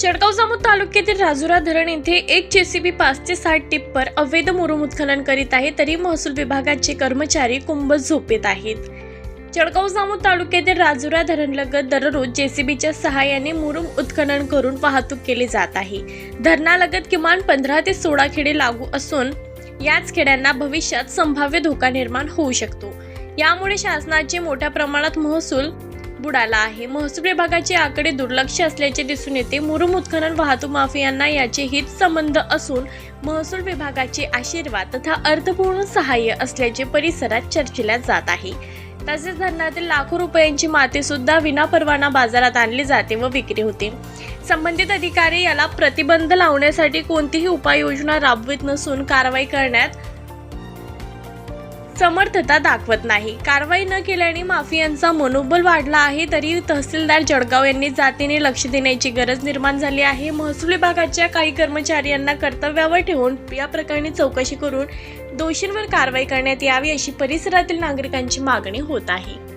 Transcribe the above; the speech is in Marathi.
जळगाव जामोद तालुक्यातील राजुरा धरण येथे एक जेसीबी पाच ते साठ टिप्पर अवैध मुरुम उत्खनन करीत आहे तरी महसूल विभागाचे कर्मचारी कुंभ झोपेत आहेत. जळगाव जामोद तालुक्यातील राजुरा धरणलगत दररोज जेसीबीच्या सहाय्याने मुरुम उत्खनन करून वाहतूक केली जात आहे. धरणालगत किमान पंधरा ते सोळा खेडे लागू असून याच खेड्यांना भविष्यात संभाव्य धोका निर्माण होऊ शकतो. यामुळे शासनाचे मोठ्या प्रमाणात महसूल बुडाला आहे. महसूल विभागाचे आकडे दुर्लक्ष असल्याचे दिसून येते. मुरुम उत्खनन वाहतूक माफियांना याचे हित संबंध असून महसूल विभागाचे आशीर्वाद तथा अर्थपूर्ण सहाय्य असल्याचे परिसरात चर्चिल्या जात आहे. तसेच धरणातील लाखो रुपयांची माती सुद्धा विनापरवाना बाजारात आणली जाते व विक्री होते. संबंधित अधिकारी याला प्रतिबंध लावण्यासाठी कोणतीही उपाययोजना राबवित नसून कारवाई करण्यात समर्थता दाखवत नाही. कारवाई न केल्याने माफियांचा मनोबल वाढला आहे तरी तहसीलदार जळगाव यांनी जातीने लक्ष देण्याची गरज निर्माण झाली आहे. महसूल विभागाच्या काही कर्मचारी यांना कर्तव्यावर ठेवून या प्रकरणी चौकशी करून दोषींवर कारवाई करण्यात यावी अशी परिसरातील नागरिकांची मागणी होत आहे.